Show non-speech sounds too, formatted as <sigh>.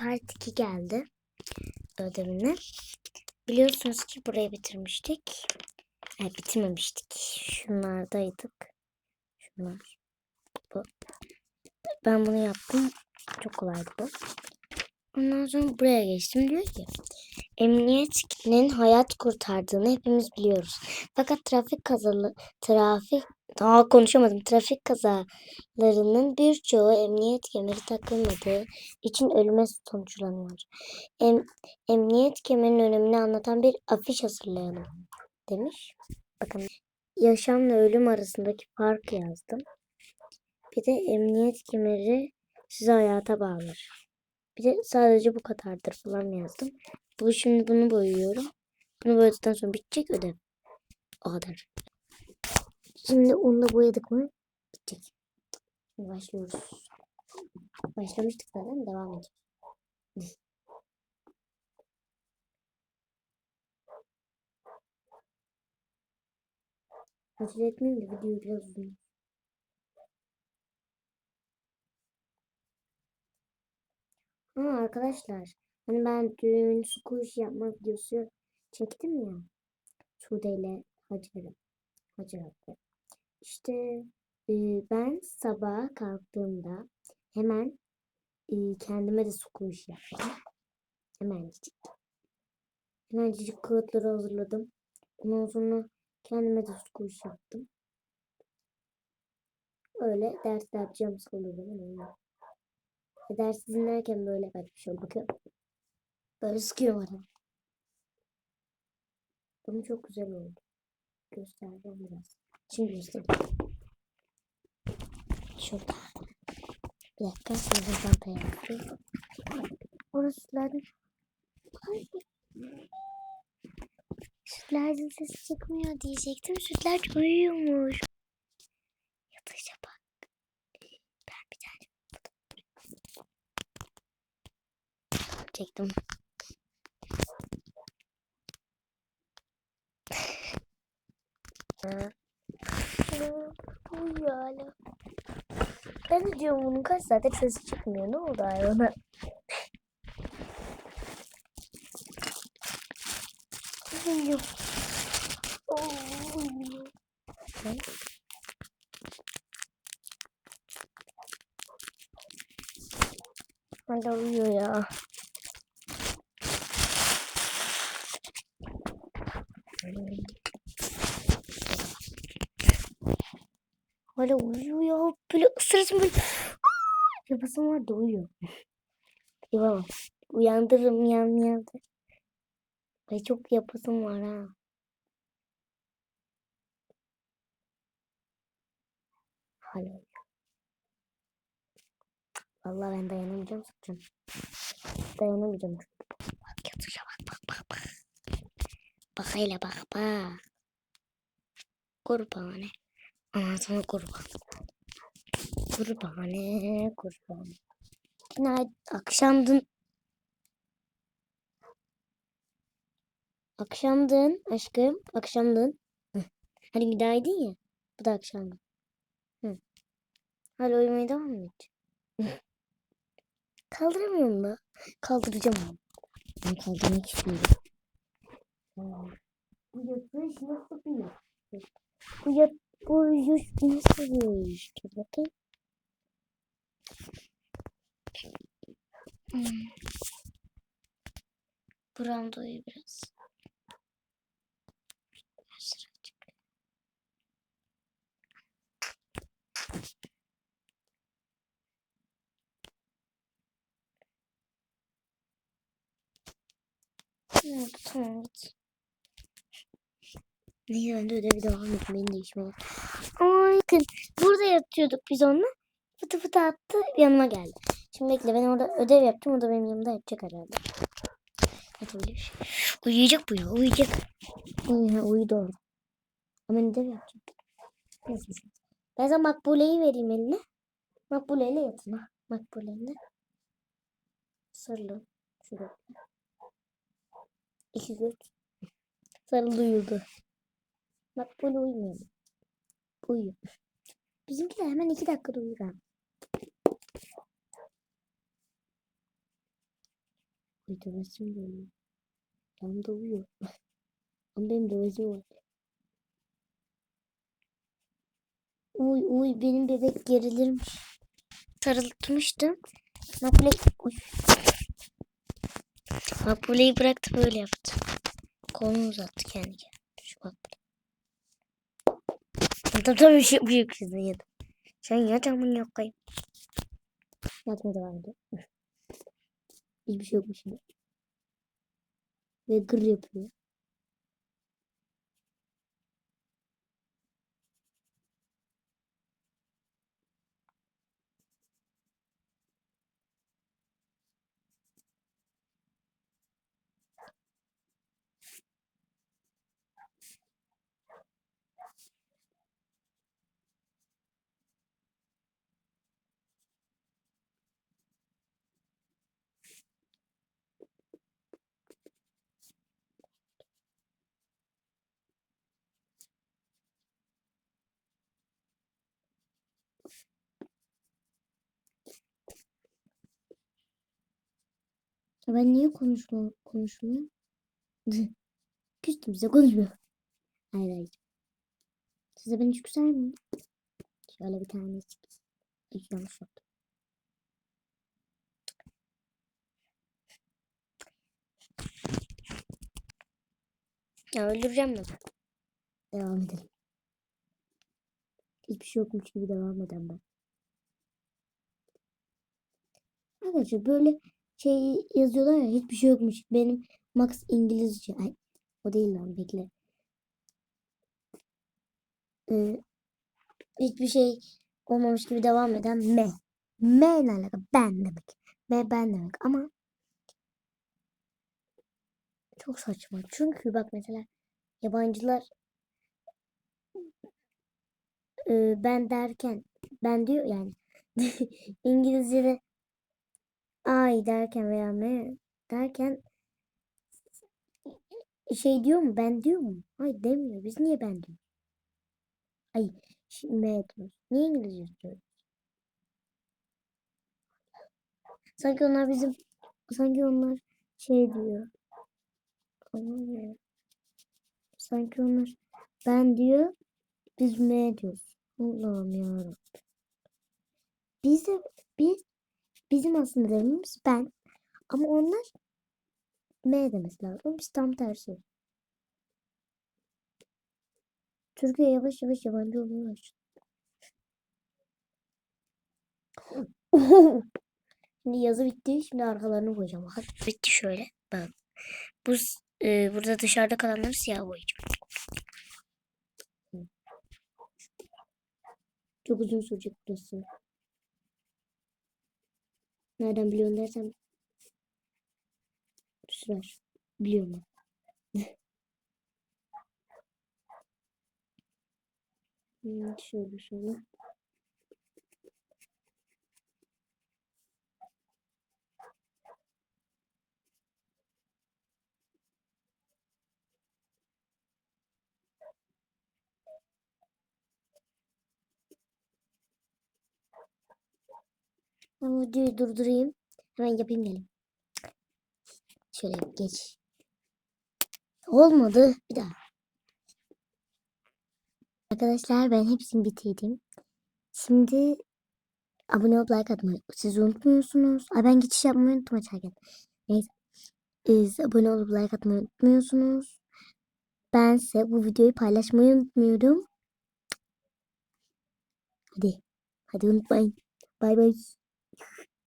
part 2 geldi ödevine. Biliyorsunuz ki burayı bitirmiştik. Ay, bitirmemiştik. Şunlardaydık. Şunlar. Bu. Ben bunu yaptım. Çok kolaydı bu. Ondan sonra buraya geçtim. Diyor ki emniyetinin hayat kurtardığını hepimiz biliyoruz. Fakat trafik kazalı trafik daha konuşamadım. Trafik kazalarının birçoğu emniyet kemeri takılmadığı için ölüme sonuçlanıyor. Em, emniyet kemerinin önemini anlatan bir afiş hazırlayalım demiş. Bakın yaşamla ölüm arasındaki fark yazdım. Bir de emniyet kemeri sizi hayata bağlar. Bir de sadece bu kadardır falan yazdım. Bu şimdi bunu boyuyorum. Bunu boyadıktan sonra bitecek ödev. O kadar. Şimdi onu da boyadık mı bitecek. Şimdi başlıyoruz. Başlamıştık zaten devam edeceğiz. Acele etmeyeyim de video biraz uzun. Ha arkadaşlar. Hani ben dün squash yapma videosu çektim ya. Sude ile Hacer'e. Hacer. İşte e, ben sabah kalktığımda hemen e, kendime de squash yaptım. Hemencik. Hemencik kağıtları hazırladım. Ondan sonra kendime de squash yaptım. Öyle ders yapacağım öyle. E, ders dinlerken böyle bak şöyle bakıyorum. Böyle sıkıyorum adamı. Bunu çok güzel oldu. Göstereceğim biraz. Şimdi göstereyim. Şurada. Bir dakika. Şimdi çantaya yapayım. Orası sütlerden. Ses çıkmıyor diyecektim. Sütler uyuyormuş. Yatışa bak. Ben bir tane çektim. Ha. Uyuyor hala. Ben de diyorum bunun kaç saattir sesi çıkmıyor. Ne oldu hayvana? Ne? Hala uyuyor ya. Hala uyuyor ya. Böyle ısırırsın böyle. Yapasım var da uyuyor. <laughs> Eyvah. Uyandırırım yan yandı. Ay çok yapasım var ha. Hala. Vallahi ben dayanamayacağım zaten. Dayanamayacağım. Bak yatışa bak bak bak bak. Bak hele bak bak. Kurbane. Aman sana kurban. Kurbane kurban. Günaydın. Akşamdın. Akşamdın aşkım. Akşamdın. Hı. Hani günaydın ya. Bu da akşamdın. Hı. Hala uyumaya devam mı edecek? <laughs> Kaldıramıyorum da. Kaldıracağım onu. Ben kaldırmak istiyorum. Bu yatış nasıl bir yatış? Bu yat bu yüz nasıl bir işte bakın. Hmm. Buramda uyu biraz. Ne oldu tamam. Neyse ben de ödevi devam edeyim. Beni de işime gel. Ay bakın burada yatıyorduk biz onunla. Fıtı fıtı attı yanıma geldi. Şimdi bekle ben orada ödev yapacağım. O da benim yanımda yapacak herhalde. Uyuyacak bu ya uyuyacak. Uyuyor, uyudu. Ama ödev. Neyse. Ben sana makbuleyi vereyim eline. Makbuleyle yatın ha. Makbuleyle. Sarılın. Şurada. İki göz. Sarıldı uyudu. Makbule uyumuyor. Uyuyor. Bizimkiler hemen iki dakikada uyur ha. Ay dövesim. Tam da uyuyor. <laughs> Ama benim dövesim var. Uy uy benim bebek gerilirmiş. Sarıltmıştım. Makbule... Uy. Makbule'yi bıraktı böyle yaptı. Kolunu uzattı kendi kendine. Şu Makbule. Tabii tabii şey büyük kızı yedim. Sen yat amına yok kayıp. Yatmaya devam ediyor. Hiçbir şey şimdi. Ve gır yapıyor. Ya ben niye konuşma, konuşmuyorum? Küstüm size konuşmuyorum. Hayır hayır. Size ben hiç güzel miyim? Şöyle bir tane yaptım. Ya öldüreceğim mi? Devam edelim. Hiçbir şey yokmuş gibi devam eden ben. Arkadaşlar böyle şey yazıyorlar ya hiçbir şey yokmuş. Benim Max İngilizce. Ay, o değil lan bekle. Ee, hiçbir şey olmamış gibi devam eden me. Me ile alakalı ben demek. Me ben demek ama çok saçma. Çünkü bak mesela yabancılar e, ben derken ben diyor yani <laughs> İngilizce'de ay derken veya me derken şey diyor mu ben diyor mu? Hayır demiyor. Biz niye ben diyor? Ay şimdi me diyoruz. Niye İngilizce diyoruz? Sanki onlar bizim sanki onlar şey diyor. Sanki onlar ben diyor biz me diyoruz. Allah'ım yarabbim. Biz de biz bizim aslında dememiz ben ama onlar me demesi lazım. Biz tam tersi. Türkiye yavaş yavaş yabancı olmaya başladı. <laughs> Şimdi yazı bitti. Şimdi arkalarını boyayacağım. Bak bitti şöyle. Bak. Bu e, burada dışarıda kalanları siyah boyayacağım. Çok uzun sürecek burası. Biliyorsun dersen sürer. Biliyorum ben. Hmm, şöyle şöyle. Ben videoyu durdurayım. Hemen yapayım gelin. Şöyle geç. Olmadı. Bir daha. Arkadaşlar ben hepsini bitirdim. Şimdi abone olup like atmayı siz unutmuyorsunuz. Ay ben geçiş yapmayı unuttum açarken. Neyse. Siz abone olup like atmayı unutmuyorsunuz. Bense bu videoyu paylaşmayı unutmuyorum. Hadi. Hadi unutmayın. Bay bay.